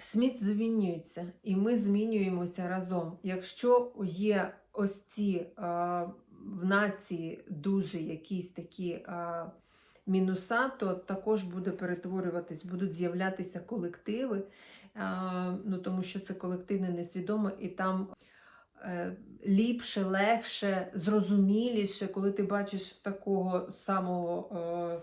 Світ змінюється, і ми змінюємося разом. Якщо є ось ці е, в нації дуже якісь такі е, мінуса, то також буде перетворюватись, будуть з'являтися колективи, е, ну, тому що це колективне несвідоме, і там е, ліпше, легше, зрозуміліше, коли ти бачиш такого самого.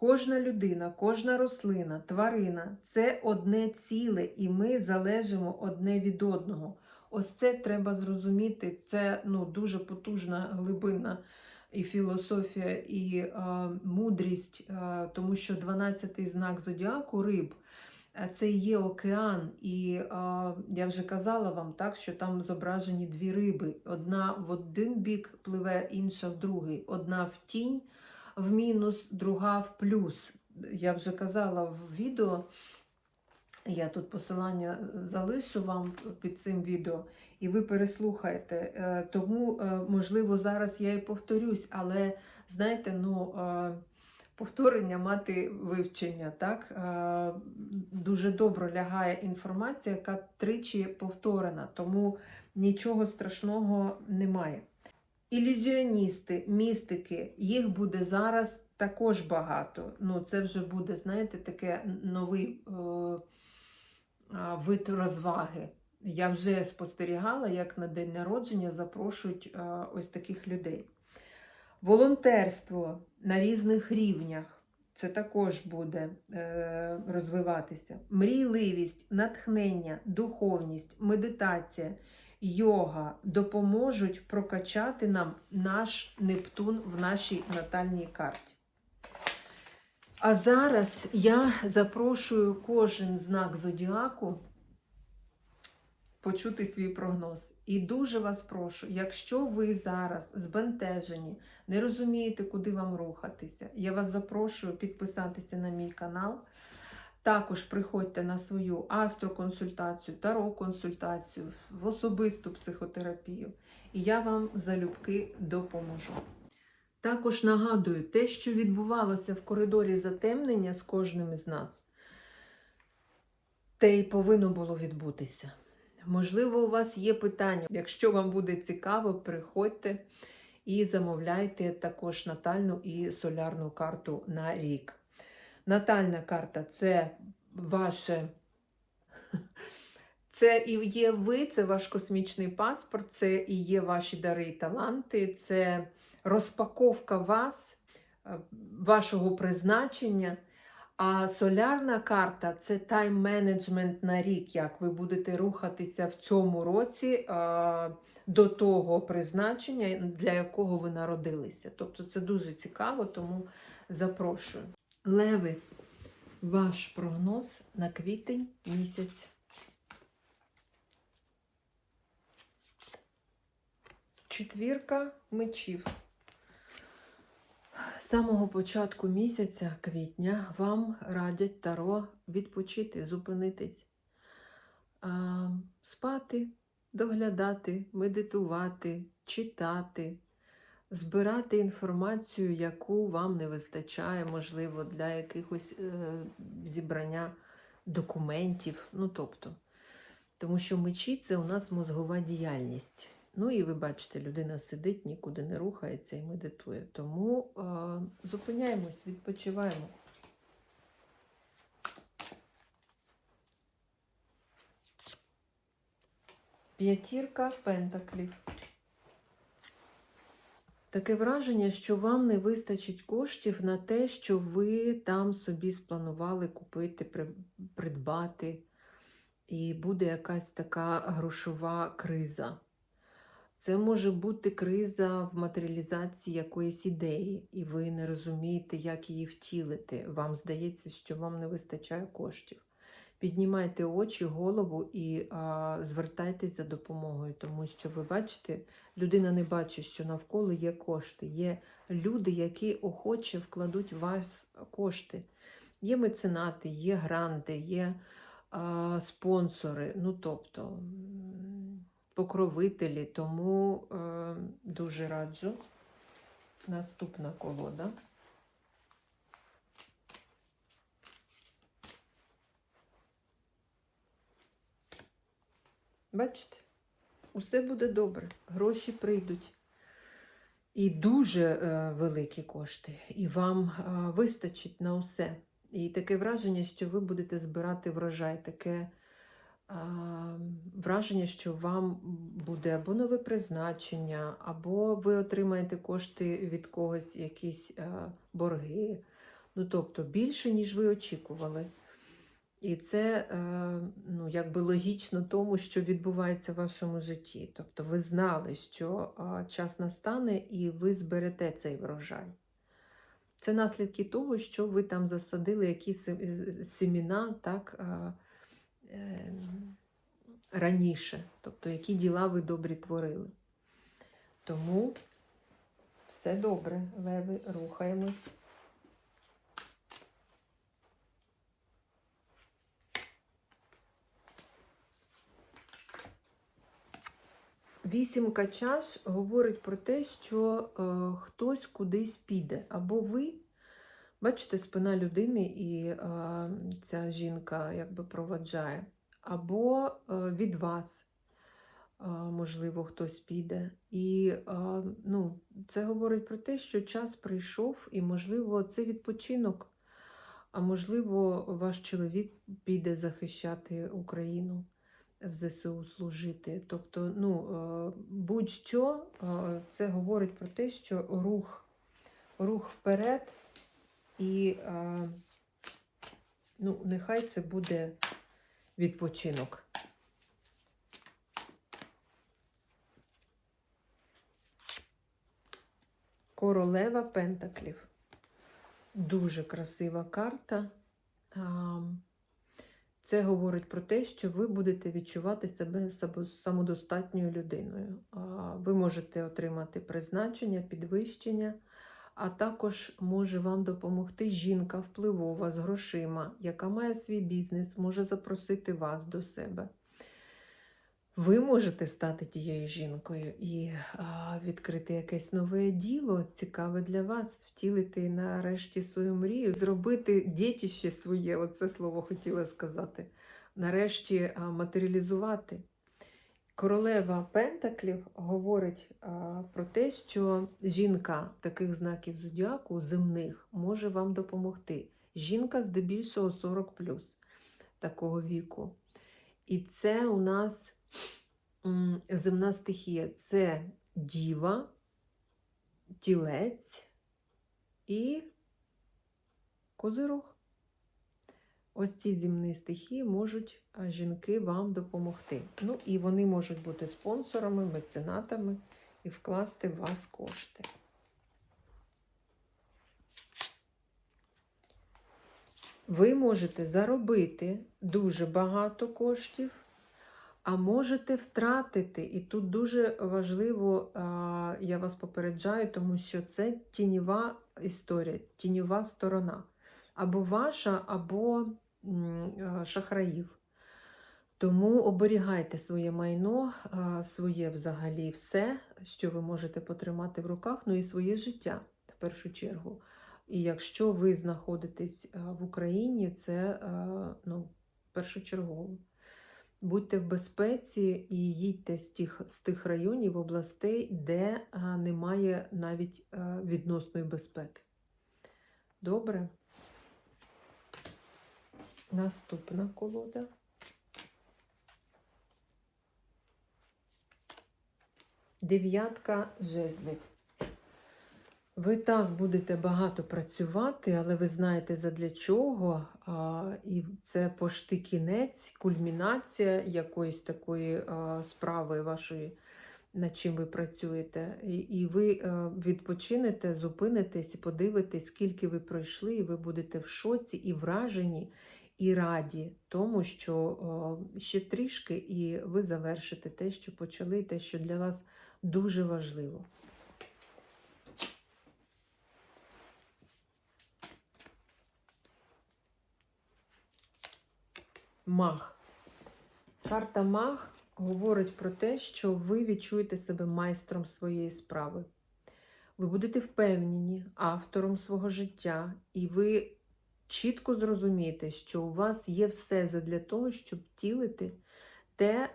Кожна людина, кожна рослина, тварина це одне ціле, і ми залежимо одне від одного. Ось це треба зрозуміти. Це ну, дуже потужна глибинна і філософія, і е, мудрість, е, тому що 12-й знак зодіаку риб. е, Це є океан, і е, я вже казала вам так, що там зображені дві риби. Одна в один бік пливе, інша в другий. Одна в тінь, в мінус, друга в плюс. я вже казала в відео, я тут посилання залишу вам під цим відео, і ви переслухаєте. Е, Тому, е, можливо, зараз я і повторюсь, але знаєте, ну. е, Повторення мати вивчення, так? Дуже добре лягає інформація, яка тричі повторена, тому нічого страшного немає. Ілюзіоністи, містики, їх буде зараз також багато. Ну, це вже буде, знаєте, таке новий е, вид розваги. Я вже спостерігала, як на день народження запрошують е, ось таких людей. Волонтерство на різних рівнях. Це також буде е, розвиватися. Мрійливість, натхнення, духовність, медитація, йога допоможуть прокачати нам наш Нептун в нашій натальній карті. А зараз я запрошую кожен знак зодіаку почути свій прогноз. І дуже вас прошу, якщо ви зараз збентежені, не розумієте, куди вам рухатися, я вас запрошую підписатися на мій канал. Також приходьте на свою астроконсультацію, таро-консультацію, в особисту психотерапію, і я вам залюбки допоможу. Також нагадую, те, що відбувалося в коридорі затемнення з кожним із нас, те й повинно було відбутися. Можливо, у вас є питання. Якщо вам буде цікаво, приходьте і замовляйте також натальну і солярну карту на рік. Натальна карта це ваше. Це і є ви, це ваш космічний паспорт, це і є ваші дари і таланти, це розпаковка вас, е, вашого призначення. А солярна карта це тайм-менеджмент на рік, як ви будете рухатися в цьому році а, до того призначення, для якого ви народилися. Тобто це дуже цікаво, тому запрошую. Леви, ваш прогноз на квітень місяць. Четвірка мечів. З самого початку місяця квітня вам радять таро відпочити, зупинитись, спати, доглядати, медитувати, читати, збирати інформацію, яку вам не вистачає, можливо, для якихось е, зібрання документів. Ну, тобто, тому що мечі це у нас мозгова діяльність. Ну і ви бачите, людина сидить, нікуди не рухається і медитує. Тому е, зупиняємось, відпочиваємо. П'ятірка пентаклів. Таке враження, що вам не вистачить коштів на те, що ви там собі спланували купити, придбати, і буде якась така грошова криза. Це може бути криза в матеріалізації якоїсь ідеї, і ви не розумієте, як її втілити. Вам здається, що вам не вистачає коштів. Піднімайте очі, голову і а, звертайтесь за допомогою, тому що ви бачите, людина не бачить, що навколо є кошти. Є люди, які охоче вкладуть в вас кошти. Є меценати, є гранти, є а, спонсори. Ну тобто. покровителі, тому е, дуже раджу. Наступна колода. Бачите, усе буде добре, гроші прийдуть. І дуже е, великі кошти, і вам е, вистачить на усе. І таке враження, що ви будете збирати врожай, таке а, враження, що вам буде або нове призначення, або ви отримаєте кошти від когось, якісь а, борги. Ну, тобто більше, ніж ви очікували. І це е, ну, якби логічно тому, що відбувається в вашому житті. Тобто ви знали, що час настане і ви зберете цей врожай. Це наслідки того, що ви там засадили якісь е, семіна, так, е, раніше, тобто які діла ви добрі творили. Тому все добре, леви, рухаємось. Вісімка чаш говорить про те, що е, хтось кудись піде. Або ви, бачите, спина людини, і е, ця жінка якби проваджає, або е, від вас, е, можливо, хтось піде. І е, ну, це говорить про те, що час прийшов, і, можливо, це відпочинок. А можливо, ваш чоловік піде захищати Україну в ЗСУ служити. Тобто, ну, е, будь-що е, це говорить про те, що рух, рух вперед, і е, ну, нехай це буде відпочинок. Королева Пентаклів. Дуже красива карта. Це говорить про те, що ви будете відчувати себе самодостатньою людиною. Ви можете отримати призначення, підвищення, а також може вам допомогти жінка впливова з грошима, яка має свій бізнес, може запросити вас до себе. Ви можете стати тією жінкою і а, відкрити якесь нове діло, цікаве для вас, втілити нарешті свою мрію, зробити дітище своє, оце слово хотіла сказати. Нарешті а, матеріалізувати. Королева Пентаклів говорить а, про те, що жінка таких знаків зодіаку земних може вам допомогти. Жінка здебільшого 40 такого віку. І це у нас земна стихія це діва, тілець і козирог. Ось ці земні стихії можуть жінки вам допомогти. Ну і вони можуть бути спонсорами, меценатами і вкласти в вас кошти. Ви можете заробити дуже багато коштів, а можете втратити. І тут дуже важливо, я вас попереджаю, тому що це тіньова історія, тіньова сторона. Або ваша, або шахраїв. Тому оберігайте своє майно, своє взагалі все, що ви можете потримати в руках, ну і своє життя в першу чергу. І якщо ви знаходитесь в Україні, це ну, першочергово. Будьте в безпеці і їдьте з тих, з тих районів, областей, де немає навіть а, відносної безпеки. Добре. Наступна колода. Дев'ятка жезлів. Ви так будете багато працювати, але ви знаєте задля чого. А, і це пошти кінець, кульмінація якоїсь такої а, справи вашої, над чим ви працюєте. І, і ви а, відпочинете, зупинитесь і подивитесь, скільки ви пройшли, і ви будете в шоці і вражені, і раді тому, що а, ще трішки, і ви завершите те, що почали, те, що для вас дуже важливо. Мах. Карта Мах говорить про те, що ви відчуєте себе майстром своєї справи. Ви будете впевнені автором свого життя, і ви чітко зрозумієте, що у вас є все для того, щоб втілити те,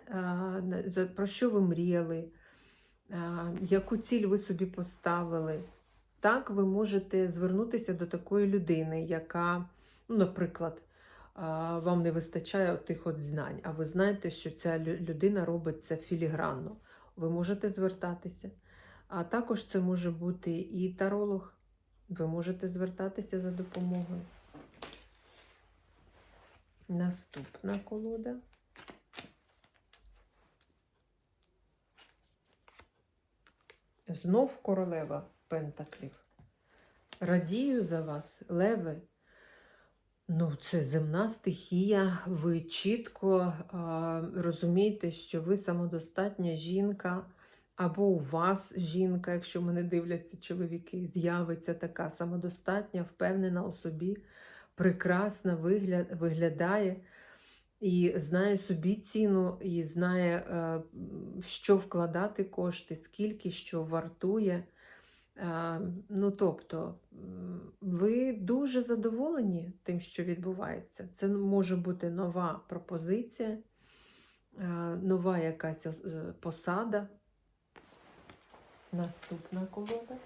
про що ви мріяли, яку ціль ви собі поставили. Так, ви можете звернутися до такої людини, яка, ну, наприклад, вам не вистачає тих от знань, а ви знаєте, що ця людина робить це філігранно. Ви можете звертатися. А також це може бути і таролог. Ви можете звертатися за допомогою. Наступна колода. Знов королева Пентаклів. Радію за вас, леви. Ну, це земна стихія. Ви чітко а, розумієте, що ви самодостатня жінка, або у вас жінка, якщо мене дивляться чоловіки, з'явиться така самодостатня, впевнена у собі, прекрасна вигля... виглядає. і знає собі ціну, і знає, е, в що вкладати кошти, скільки що вартує. Е, Ну, тобто, ви дуже задоволені тим, що відбувається. Це може бути нова пропозиція, е, нова якась е, посада. Наступна колода.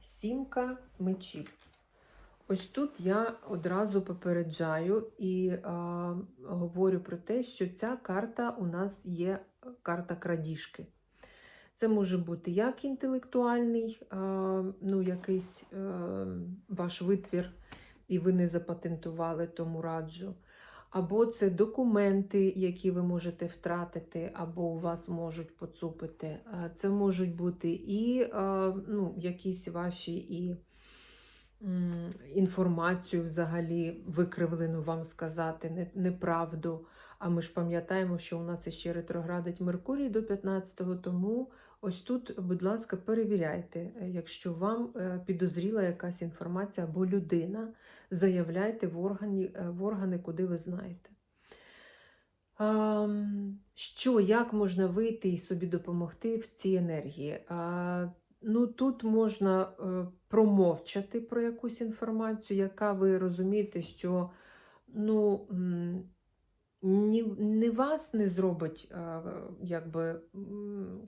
Сімка мечів. Ось тут я одразу попереджаю і а, говорю про те, що ця карта у нас є карта крадіжки. Це може бути як інтелектуальний, а, ну, якийсь е, ваш витвір, і ви не запатентували, тому раджу. Або це документи, які ви можете втратити, або у вас можуть поцупити. Це можуть бути і а, ну, якісь ваші і інформацію взагалі викривлену вам сказати, неправду. А ми ж пам'ятаємо, що у нас ще ретроградить Меркурій до 15-го, тому ось тут, будь ласка, перевіряйте, е, якщо вам е, підозріла якась інформація або людина, заявляйте в, органі, е, в органи, куди ви знаєте. Що, як можна вийти і собі допомогти в цій енергії? Ну, тут можна е, промовчати про якусь інформацію, яка ви розумієте, що ну, ні, ні вас не зробить е, якби,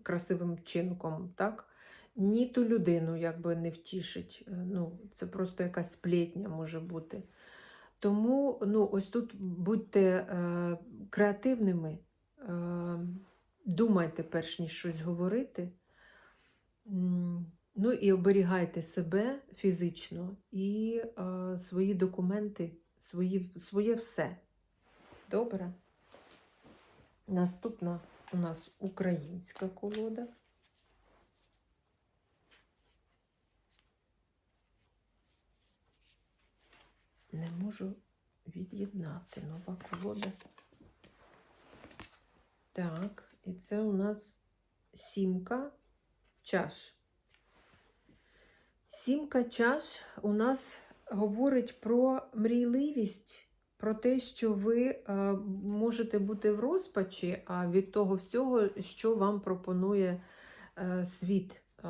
красивим чинком, так? ні ту людину якби не втішить. Е, Ну, це просто якась сплетня може бути. Тому ну, ось тут будьте е, креативними, е, думайте, перш ніж щось говорити. Ну і оберігайте себе фізично і е, свої документи, свої, своє все. Добре. Наступна у нас українська колода. Не можу від'єднати нова колода. Так, і це у нас сімка чаш. Сімка чаш у нас говорить про мрійливість, про те, що ви е, можете бути в розпачі а від того всього, що вам пропонує е, світ, е,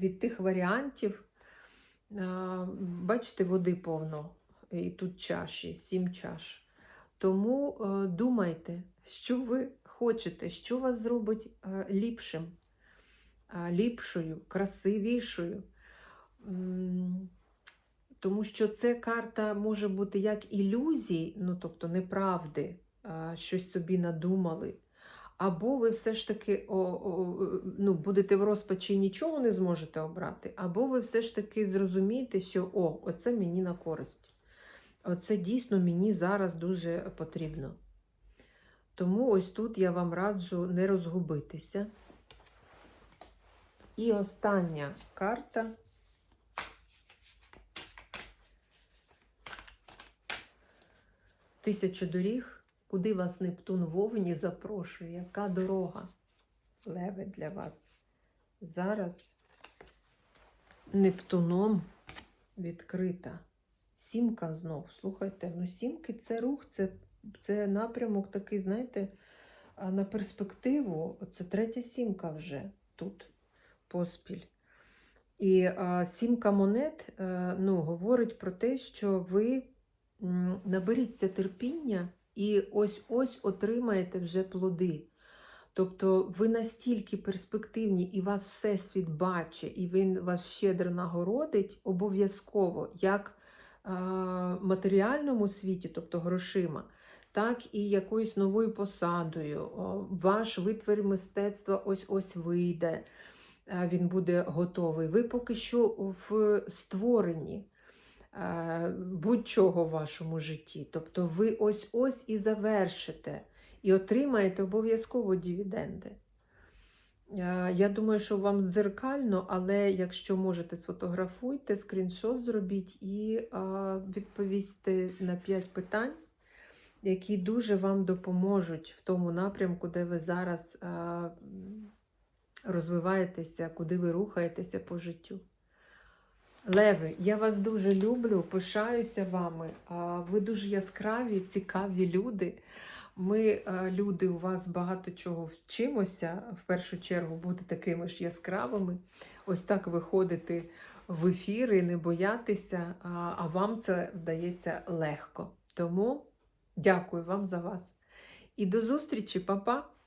від тих варіантів. Бачите, води повно, і тут чаші, сім чаш. Тому думайте, що ви хочете, що вас зробить ліпшим, ліпшою, красивішою. Тому що це карта може бути як ілюзій, ну тобто неправди, щось собі надумали. Або ви все ж таки о, о, ну, будете в розпачі і нічого не зможете обрати, або ви все ж таки зрозумієте, що о, оце мені на користь. Оце дійсно мені зараз дуже потрібно. Тому ось тут я вам раджу не розгубитися. І остання карта. Тисяча доріг, куди вас Нептун вовні запрошує, яка дорога леве для вас. Зараз Нептуном відкрита. Сімка знов. Слухайте, ну сімки це рух, це, це напрямок такий, знаєте, на перспективу. Це третя сімка вже тут поспіль. І сімка монет е, ну, говорить про те, що ви наберіться терпіння і ось-ось отримаєте вже плоди. Тобто ви настільки перспективні, і вас Всесвіт бачить, і він вас щедро нагородить обов'язково, як матеріальному світі, тобто грошима, так і якоюсь новою посадою. Ваш витвір мистецтва ось-ось вийде, він буде готовий. Ви поки що в створенні е, будь-чого в вашому житті. Тобто ви ось-ось і завершите, і отримаєте обов'язково дивіденди. Е, Я думаю, що вам дзеркально, але якщо можете, сфотографуйте, скріншот зробіть і е, відповісти на 5 питань, які дуже вам допоможуть в тому напрямку, де ви зараз е, розвиваєтеся, куди ви рухаєтеся по життю. Леви, я вас дуже люблю, пишаюся вами. Ви дуже яскраві, цікаві люди. Ми, е, люди, у вас багато чого вчимося. В першу чергу бути такими ж яскравими. Ось так виходити в ефіри, не боятися, а, а вам це вдається легко. Тому дякую вам за вас. І до зустрічі, па-па!